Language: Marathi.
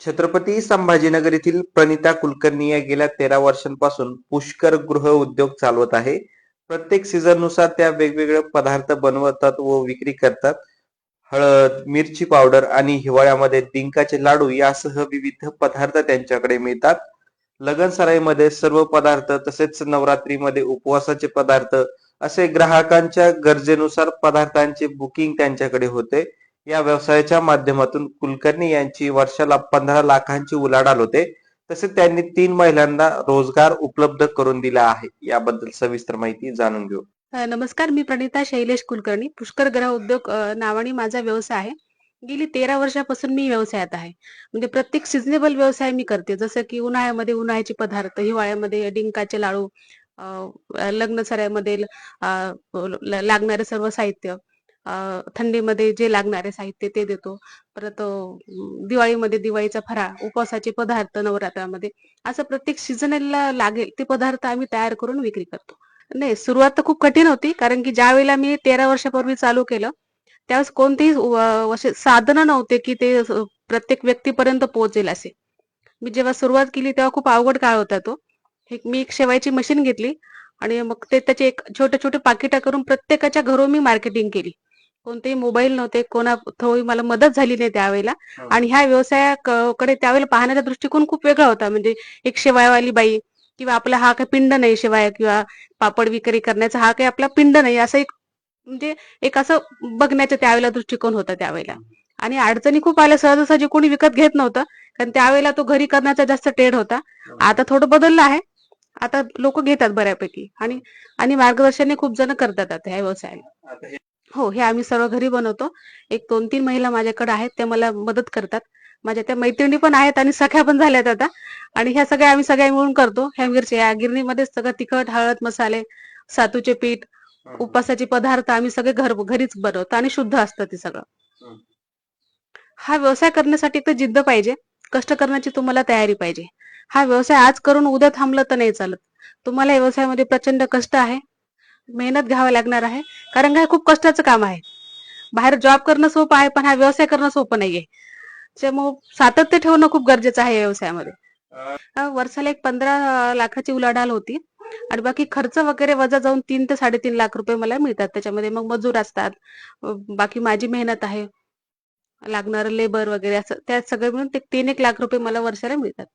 छत्रपती संभाजीनगर येथील प्रणिता कुलकर्णी या गेल्या तेरा वर्षांपासून पुष्कर गृह उद्योग चालवत आहे. प्रत्येक सीझननुसार त्या वेगवेगळे पदार्थ बनवतात व विक्री करतात. हळद मिरची पावडर आणि हिवाळ्यामध्ये डिंकाचे लाडू यासह विविध पदार्थ त्यांच्याकडे मिळतात. लगन सराईमध्ये सर्व पदार्थ तसेच नवरात्रीमध्ये उपवासाचे पदार्थ असे ग्राहकांच्या गरजेनुसार पदार्थांचे बुकिंग त्यांच्याकडे होते. या व्यवसायाच्या माध्यमातून कुलकर्णी यांची वर्षाला पंधरा लाखांची उलाढाल होते. तसेच त्यांनी तीन महिलांना रोजगार उपलब्ध करून दिला आहे. याबद्दल सविस्तर माहिती जाणून घेऊ. नमस्कार मी प्रणिता शैलेश कुलकर्णी पुष्कर ग्रह उद्योग नावाने माझा व्यवसाय आहे. गेली तेरा वर्षापासून मी व्यवसायात आहे. म्हणजे प्रत्येक सिजनेबल व्यवसाय मी करते. जसं की उन्हाळ्यामध्ये उन्हाळ्याचे पदार्थ हिवाळ्यामध्ये डिंकाचे लाडू लग्न सराईमध्ये लागणारे सर्व साहित्य थंडीमध्ये जे लागणारे साहित्य ते देतो. परत दिवाळीमध्ये दिवाळीचा फराळ उपवासाचे पदार्थ नवरात्रामध्ये असं प्रत्येक सीझनला लागेल ते पदार्थ आम्ही तयार करून विक्री करतो. नाही सुरुवात तर खूप कठीण होती कारण की ज्या वेळेला मी तेरा वर्षापूर्वी चालू केलं त्यावेळेस कोणतेही साधनं नव्हते की ते प्रत्येक व्यक्तीपर्यंत पोहोचेल असे. मी जेव्हा सुरुवात केली तेव्हा खूप अवघड काळ होता तो. एक मी एक शेवायची मशीन घेतली आणि मग ते त्याचे एक छोटे छोटे पाकिटं करून प्रत्येकाच्या घरून मी मार्केटिंग केली. कोणतेही मोबाईल नव्हते कोणा थोडी मला मदत झाली नाही त्यावेळेला. आणि ह्या व्यवसायाकडे त्यावेळेला पाहण्याचा दृष्टिकोन खूप वेगळा होता. म्हणजे एक शेवायवाली बाई किंवा आपला हा काही पिंड नाही शिवाय किंवा पापड विक्री करण्याचा हा काही आपला पिंड नाही असं एक म्हणजे एक असं बघण्याचा त्यावेळेला दृष्टिकोन होता त्यावेळेला. आणि अडचणी खूप आल्या. सहजासहजी कोणी विकत घेत नव्हतं. कारण त्यावेळेला तो घरी करण्याचा जास्त ट्रेड होता. आता थोडं बदललं आहे. आता लोक घेतात बऱ्यापैकी. आणि आणि मार्गदर्शनही खूप जण करतात आता ह्या व्यवसायाला. हो हे आम्ही सर्व घरी बनवतो. एक दोन तीन महिला माझ्याकडे आहेत त्या मला मदत करतात. माझ्या त्या मैत्रिणी पण आहेत आणि सख्या पण झाल्यात आता. आणि ह्या सगळ्या आम्ही सगळ्या मिळून करतो. ह्या मिरच्या गिरणीमध्ये सगळं तिखट हळद मसाले सातूचे पीठ उपासाचे पदार्थ आम्ही सगळे घर घरीच बनवतो आणि शुद्ध असतं ते सगळं. हं. हा व्यवसाय करण्यासाठी एक तर जिद्द पाहिजे. कष्ट करण्याची तुम्हाला तयारी पाहिजे. हा व्यवसाय आज करून उद्या थांबलं तर नाही चालत. तुम्हाला या व्यवसायामध्ये प्रचंड कष्ट आहे. मेहनत घ्यावी लागणार आहे. कारण का हे खूप कष्टाचं काम आहे. बाहेर जॉब करणं सोपं आहे पण हा व्यवसाय करणं सोपं नाहीये. त्यामुळे सातत्य ठेवणं खूप गरजेचं आहे व्यवसायामध्ये. वर्षाला एक पंधरा लाखाची उलाढाल होती. आणि बाकी खर्च वगैरे वजा जाऊन तीन ते साडेतीन लाख रुपये मला मिळतात. त्याच्यामध्ये मग मजूर असतात. बाकी माझी मेहनत आहे. लागणारं लेबर वगैरे असं त्यात सगळे मिळून ते तीन एक लाख रुपये मला वर्षाला मिळतात.